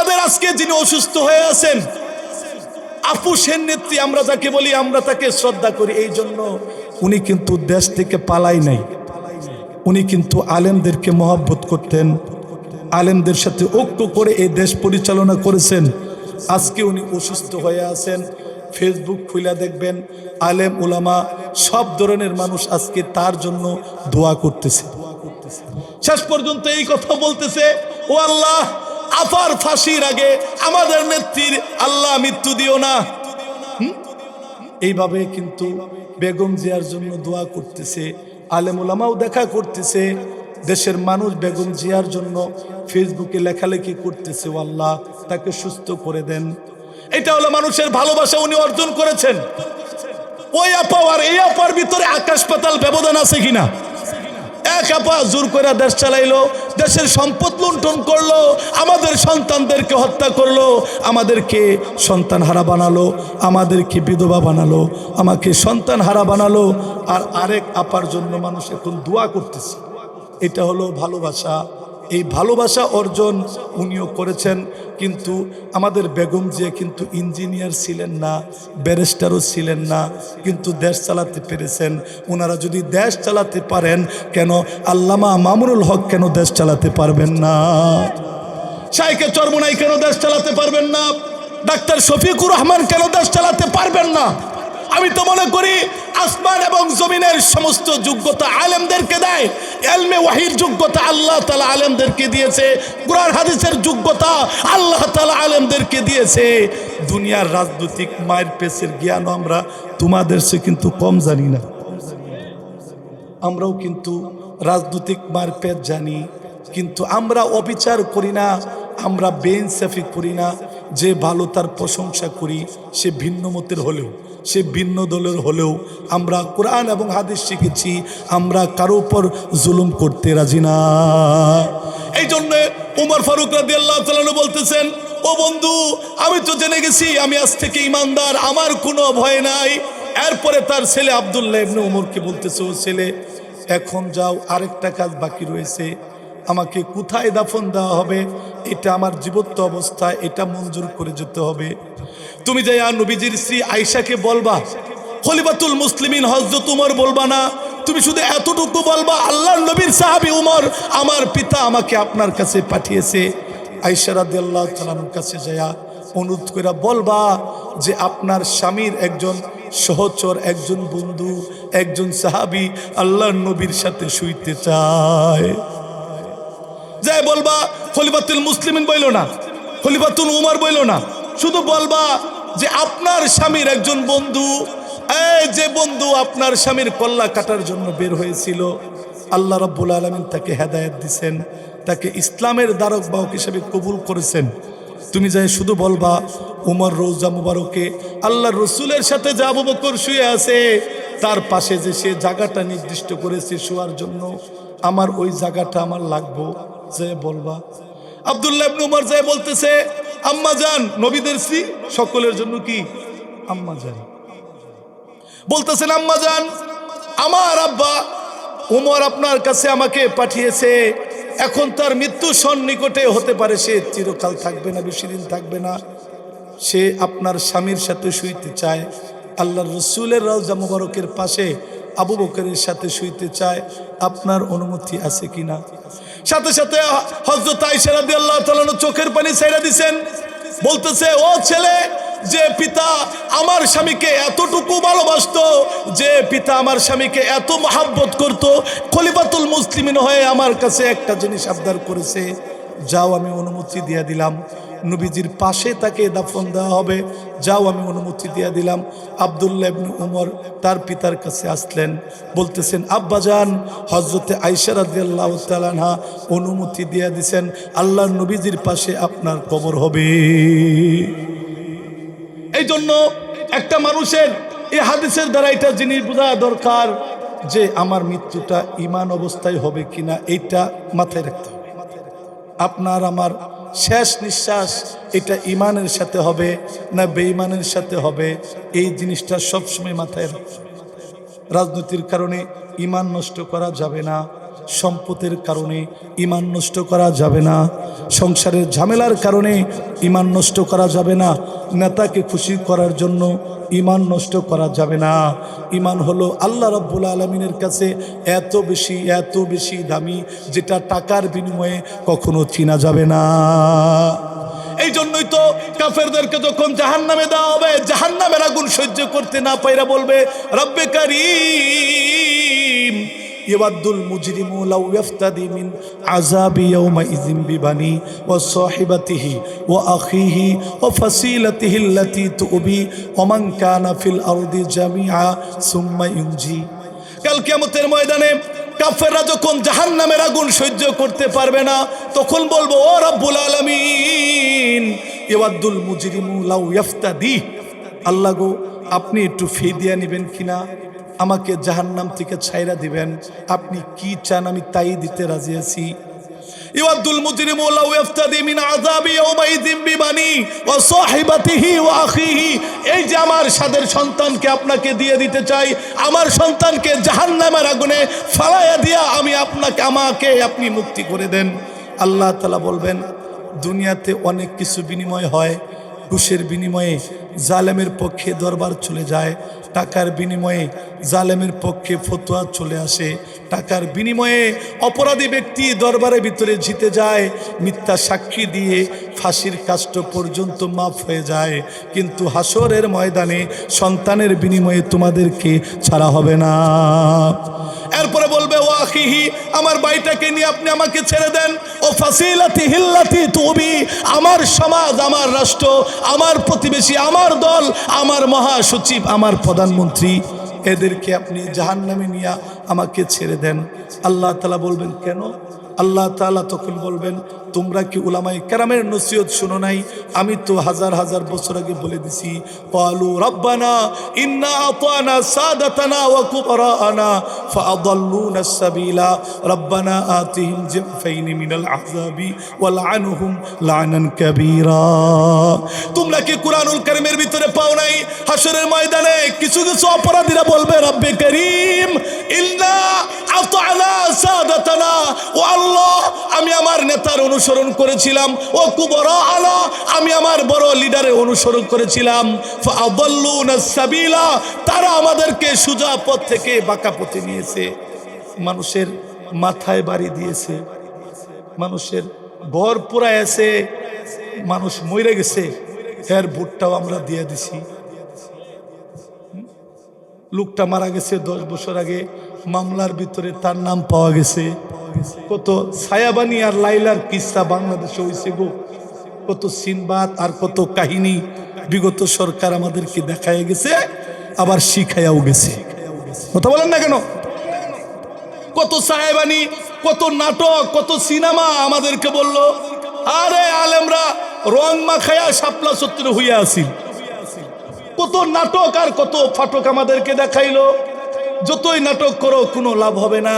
আমাদের আজকে যিনি অসুস্থ হয়ে আছেন, আপু সেন নেত্রী, আমরা যাকে বলি, আমরা তাকে শ্রদ্ধা করি। এই জন্য উনি কিন্তু দেশ থেকে পালাই নাই। উনি কিন্তু আলেমদেরকে মহব্বত করতেন, আলেমদের সাথে ঐক্য করে এই দেশ পরিচালনা করেছেন। আজকে উনি অসুস্থ হয়ে আছেন, ফেসবুক খুলে দেখবেন, আলেম, উলামা, সব ধরনের মানুষ আজকে তার জন্য দোয়া করতেছে। শেষ পর্যন্ত এই কথা বলতেছে, ও আল্লাহ আফার ফাঁসির আগে আমাদের নেত্রীর আল্লাহ মৃত্যু দিও না। এইভাবে কিন্তু বেগম জিয়ার জন্য দোয়া করতেছে, আলেম ওলামাও দেখা করতেছে, দেশের মানুষ বেগম জিয়ার জন্য ফেসবুকে লেখালেখি করতেছে আল্লাহ তাকে সুস্থ করে দেন। এটা হলো মানুষের ভালোবাসা উনি অর্জন করেছেন। ওই আপা আর এই আপার ভিতরে আকাশ পাতাল ব্যবধান আছে কিনা? এক আপা জোর করে দেশ চালাইলো, দেশের সম্পদ লুণ্ঠন করল, আমাদের সন্তানদেরকে হত্যা করল, আমাদেরকে সন্তান হারা বানালো, আমাদেরকে বিধবা বানালো, আমাকে সন্তান হারা বানালো, আর আরেক আপার জন্য মানুষ এখন দোয়া করতেছে। এটা হলো ভালোবাসা। এই ভালোবাসা অর্জন উনিও করেছেন, কিন্তু আমাদের বেগম যে কিন্তু ইঞ্জিনিয়ার ছিলেন না, ব্যারিস্টারও ছিলেন না, কিন্তু দেশ চালাতে পেরেছেন। ওনারা যদি দেশ চালাতে পারেন, কেন আল্লামা মামুনুল হক কেন দেশ চালাতে পারবেন না? শাইকে চরমনাই কেন দেশ চালাতে পারবেন না? ডাক্তার শফিকুর রহমান কেন দেশ চালাতে পারবেন না? আমি তো মনে করি আসমান এবং জমিনের সমস্ত যোগ্যতা আলেমদেরকে দেয়। এলমে ওয়াহির যোগ্যতা আল্লাহ তালা আলেমদেরকে দিয়েছে। কোরআন হাদিসের যোগ্যতা আল্লাহ তালা আলেমদেরকে দিয়েছে। দুনিয়ার রাজনৈতিক মায়ের পেশের জ্ঞান আমরা তোমাদের সে কিন্তু কম জানি না। আমরাও কিন্তু রাজনৈতিক মারপেট জানি, কিন্তু আমরা অবিচার করি না, আমরা বেইনসাফি করি না যে ভালো তার প্রশংসা করি, সে ভিন্ন মতের হলেও, সে ভিন্ন দলের হলেও আমরা কোরআন এবং হাদিস শিখেছি, আমরা কারও উপর জুলুম করতে রাজি না। এই জন্য উমর ফারুক রাদি আল্লাহ বলতেছেন, ও বন্ধু, আমি তো জেনে গেছি, আমি আজ থেকে ইমানদার, আমার কোনো ভয় নাই। এরপরে তার ছেলে আবদুল্লাহ ইবনে উমরকে বলতেছে, ও ছেলে, এখন যাও, আরেকটা কাজ বাকি রয়েছে। আমাকে কোথায় দাফন দেওয়া হবে? এটা আমার জীবত্ব অবস্থায় এটা মঞ্জুর করে যেতে হবে। তুমি যাই নবীজির শ্রী আয়সাকে বলবা খলিফাতুল মুসলিমিন হজরত উমর বলবা না। তুমি শুধু এতটুকু বলবা আল্লাহর নবীর সাহাবি উমর আমার পিতা আমাকে আপনার কাছে পাঠিয়েছে। আয়সা রাদিয়াল্লাহু তাআলার কাছে যায়া অনুরোধ করে বলবা যে, আপনার স্বামীর একজন সহচর, একজন বন্ধু, একজন সাহাবি আল্লাহর নবীর সাথে শুইতে চায়। যাই বলবা, খলিফাতুল মুসলিমিন বইল না খলিফাতুল উমার বইল না, শুধু বলবা যে আপনার স্বামীর একজন বন্ধু যে বন্ধু আপনার স্বামীর কল্লা কাটার জন্য বের হয়েছিল, আল্লাহ রব্বুল আলমিন তাকে হেদায়ত দিছেন, তাকে ইসলামের দ্বারক বাহক হিসেবে কবুল করেছেন। তুমি যাই শুধু বলবা, উমর রোজা মুবারকে আল্লাহ রসুলের সাথে যা আবু বকর শুয়ে আছে, তার পাশে যে সে জায়গাটা নির্দিষ্ট করেছে শোয়ার জন্য, আমার ওই জায়গাটা আমার লাগবো। যে বলবা। আবদুল্লাহ উমর যায় বলতেছে, আম্মা জান, নবীদের স্ত্রী, সকলের জন্য কি? আম্মা জান। বলতেছেন, আম্মা জান, আমার আব্বা উমর আপনার কাছে আমাকে পাঠিয়েছে। এখন তার মৃত্যু সন্নিকটে হতে পারে, সে চিরকাল থাকবে না, বেশি দিন থাকবে না। সে আপনার স্বামীর সাথে শুইতে চায় আল্লাহ রসুলের রাজা মুবারকের পাশে আবু বকরের সাথে শুইতে চায়। আপনার অনুমতি আছে কিনা? সাথে সাথে হজরত আইসারাদি আল্লাহ তালানো চোখের পানি ছেড়ে দিছেন। বলতেছে, ও ছেলে, যে পিতা আমার স্বামীকে এতটুকু ভালোবাসত, যে পিতা আমার স্বামীকে এত মহাব্বত করত, খলিফাতুল মুসলিমিন হয়ে আমার কাছে একটা জিনিস আবদার করেছে। যাও, আমি অনুমতি দিয়ে দিলাম। নবীজির পাশে তাকে দাফন দেওয়া হবে। যাও, আমি অনুমতি দিয়ে দিলাম। আবদুল্লাহ ইবনে উমর তার পিতার কাছে আসলেন। বলতেছেন আব্বাজান হজরতে আইসা রাদিয়াল্লাহু অনুমতি দিয়ে দিছেন। আল্লাহর নবীজির পাশে আপনার কবর হবে। এই জন্য একটা মানুষের এই হাদিসের দ্বারা এটা জিনিস বোঝা দরকার যে আমার মৃত্যুটা ইমান অবস্থায় হবে কিনা, এইটা মাথায় রাখতে হবে। আপনার, আমার শেষ নিঃশ্বাস এটা ইমানের সাথে হবে না বেঈমানের সাথে হবে? এই জিনিসটা সবসময় মাথায় রাজনীতির কারণে ইমান নষ্ট করা যাবে না। সম্পদের কারণে ইমান নষ্ট করা যাবে না। সংসারের ঝামেলার কারণে ইমান নষ্ট করা যাবে না। নেতাকে খুশি করার জন্য ইমান নষ্ট করা যাবে না। ইমান হলো আল্লাহ রব্বুল আলমিনের কাছে এত বেশি এত বেশি দামি, যেটা টাকার বিনিময়ে কখনো চিনা যাবে না। এই জন্যই তো কাফেরদেরকে যখন জাহান নামে দেওয়া হবে জাহান নামের আগুন সহ্য করতে না পাইরা বলবে, রব্বে কারিম ইয়াদুল মুজরিমু লাউ ইয়াফতাদি মিন আযাবি ইয়াউমাইযিন বিবানি ওয়া সাহিবাতিহি ওয়া আখিহি ওয়া ফাসিলাতিহি আল্লাতী তুবি ওয়া মান কানা ফিল আরদি জামিআ সুম্মা ইউনজি। কাল কিয়ামতের ময়দানে কাফেররা যখন জাহান্নামের আগুন সহ্য করতে পারবে না, তখন বলব, ও রব্বুল আলামিন ইয়াদুল মুজরিমু লাউ ইয়াফতাদি। আল্লাহ গো, আপনি একটু ফি দিয়া নেবেন কিনা? আমাকে জাহান্নাম থেকে ছাইরা দিবেন। আপনি কি চান আমি তাই দিতে রাজি আছি? ওয়া এই যে আমার সাদের সন্তানকে আপনাকে দিয়ে দিতে চাই, আমার সন্তানকে আগুনে দিয়া আমি আপনাকে, আমাকে আপনি মুক্তি করে দেন। আল্লাহ বলবেন, দুনিয়াতে অনেক কিছু বিনিময় হয়, ঘুষের বিনিময়ে জালেমের পক্ষে দরবার চলে যায় টাকার বিনিময়ে জালেমের পক্ষে ফতোয়া চলে আসে। টাকার বিনিময়ে অপরাধী ব্যক্তি দরবারের ভিতরে জিতে যায়, মিথ্যা সাক্ষী দিয়ে ফাঁসির কাষ্ট পর্যন্ত মাফ হয়ে যায়। কিন্তু হাসরের ময়দানে সন্তানের বিনিময়ে তোমাদেরকে ছাড়া হবে না। এরপরে বলবে, ও আখিহি, আমার বাড়িটাকে নিয়ে আপনি আমাকে ছেড়ে দেন। ও ফাসিলাতি হিল্লাতি তুমি আমার সমাজ, আমার রাষ্ট্র, আমার প্রতিবেশী, আমার দল, আমার মহাসচিব, আমার প্রধানমন্ত্রী, এদেরকে আপনি জাহান নামে নিয়ে আমাকে ছেড়ে দেন। আল্লাহ তালা বলবেন, কেন? আল্লাহ তালা তখন বলবেন তোমরা কি উলামাই কেরামের নসিহত শুনো নাই? আমি তো হাজার হাজার বছর আগে বলে দিছি, পালু রব্বানা ইন্না আতানা সাদাতানা ওয়া কুবরানা ফাআদাল্লুনা সাবিলা। রব্বানা আতিহিম মিনাল আযাবি ওয়া লাআনহুম লানান কাবীরা। তোমরা কি কুরআনুল কারীমের ভিতরে পাও নাই? ময়দানে কিছু কিছু অপরাধীরা বলবে, রব্বে করিম, ইন্না আতানা সাদাতানা। আল্লাহ, আমি আমার নেতার অনুসরণ করেছিলাম। ও কুবরা আলা, আমি আমার বড় লিডারে অনুসরণ করেছিলাম। তারা আমাদেরকে সুজা পথ থেকে বাঁকা পথে নিয়েছে। মানুষের মাথায় বাড়ি দিয়েছে। মানুষের ঘর পুরায় আছে মানুষ মরে গেছে। এর ভোটটাও আমরা দিয়ে দিছি। লোকটা মারা গেছে দশ বছর আগে। মামলার ভিতরে তার নাম পাওয়া গেছে। কত ছায়াবানি আর লাইলার কিস্সা বাংলাদেশে হয়েছে গো। কত সিনবাদ আর কত কাহিনী বিগত সরকার আমাদেরকে দেখায় গেছে, আবার শিখাইয়াও গেছে। কথা বলেন না কেন? কত সাহেবানি কত নাটক, কত সিনেমা আমাদেরকে বলল, আরে আলেমরা, রং মাখায়া শাপলা সত্তর হইয়া আসিল কত নাটক আর কত ফাটক আমাদেরকে দেখাইলো, যতই নাটক করো, কোনো লাভ হবে না।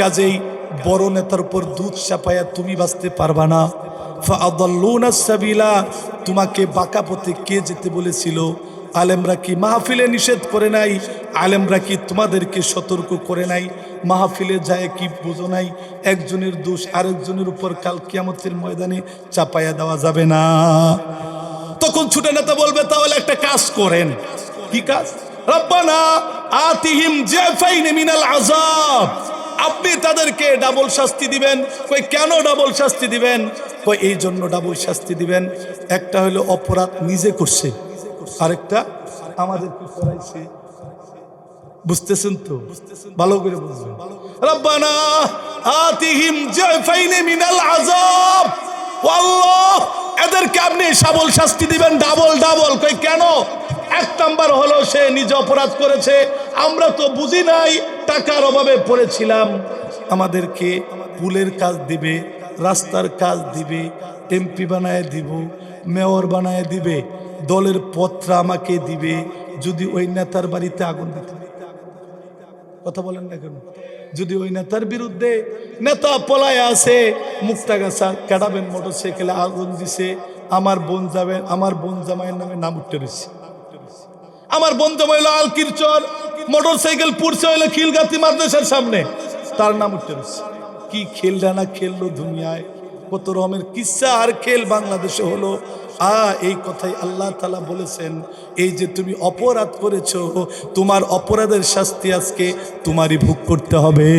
কাজেই বড় নেতার উপর দুধ চাপাইয়া তুমি বাঁচতে পারবা না। তোমাকে বাঁকা পথে কে যেতে বলেছিল? আলেমরা কি মাহফিলে নিষেধ করে নাই? আলেমরা কি তোমাদেরকে সতর্ক করে নাই? মাহফিলে যায় কি বোঝো নাই? একজনের দোষ আরেকজনের উপর কাল কিয়ামতের ময়দানে চাপাইয়া দেওয়া যাবে না। তখন ছুটে নেতা বলবে, তাহলে একটা কাজ করেন। কি কাজ? রব্বানা আতিহিম জাফাইন মিনাল আযাব। আপনি তাদেরকে ডাবল শাস্তি দিবেন। কই, কেন ডাবল শাস্তি দিবেন? কই, এই জন্য ডাবল শাস্তি দিবেন। একটা হলো অপরাধ নিজে করছে, আরেকটা আমাদেরকে করাইছে? বুঝতেছেন তো? ভালো করে বুঝবেন। রব্বানা আতিহিম জাফাইন মিনাল আযাব। আল্লাহ এদেরকে আপনি সাবল শাস্তি দিবেন, ডাবল ডাবল। কই, কেন? এক নাম্বার হলো সে নিজে অপরাধ করেছে আমরা তো বুঝি নাই, টাকার অভাবে পড়েছিলাম। আমাদেরকে পুলের কাজ দিবে, রাস্তার কাজ দিবে, এমপি বানায় দিব, মেয়র বানায় দিবে, দলের পত্র আমাকে দিবে, যদি ওই নেতার বাড়িতে আগুন দিতে কথা বলেন না কেন? যদি ওই নেতার বিরুদ্ধে নেতা পলায় আছে মুক্তা গাছা কাটাবেন মোটর সাইকেলে আগুন দিছে, আমার বোন যাবে আমার বোন জামাইয়ের নামে নাম উঠতে রয়েছে। আমার বোন জামাই হলো আলকির চর মোটর সাইকেল হইল খিলগাতি মাদ্রাসার সামনে। তার নাম উঠতে কি খেলটা না খেললো দুনিয়ায়? কত রকমের কিসা আর খেল বাংলাদেশে হলো? আ, এই কথাই আল্লাহ তালা বলেছেন, এই যে তুমি অপরাধ করেছ, তোমার অপরাধের শাস্তি আজকে তোমারই ভোগ করতে হবে।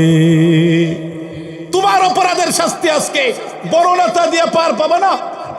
তোমার অপরাধের শাস্তি আজকে বড় নেতা দিয়ে পার পাবে না?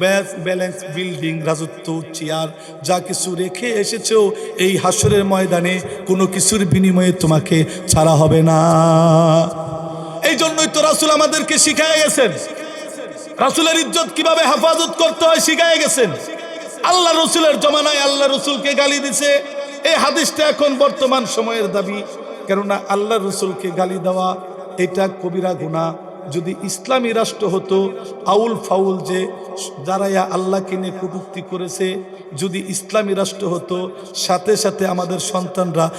ব্যাস ব্যালেন্স বিল্ডিং, রাজত্ব, চেয়ার, যা কিছু রেখে এসেছ এই হাসরের ময়দানে, কোনো কিছুর বিনিময়ে তোমাকে ছাড়া হবে না। এই জন্যই তো রাসুল আমাদেরকে শিখায় গেছেন। রাসুলের ইজ্জত কীভাবে হেফাজত করতে হয় শিখায় গেছেন। আল্লাহ রসুলের জমানায় আল্লাহ রসুলকে গালি দিছে। এই হাদিসটা এখন বর্তমান সময়ের দাবি। কেননা আল্লাহ রসুলকে গালি দেওয়া, এটা কবিরা গুণা যদি ইসলামী রাষ্ট্র হতো, আউল ফাউল যে যারা ইয়া আল্লাহকে নিয়ে কটুক্তি করেছে, যদি ইসলামী রাষ্ট্র হতো, সাথে সাথে আমাদের সন্তানরা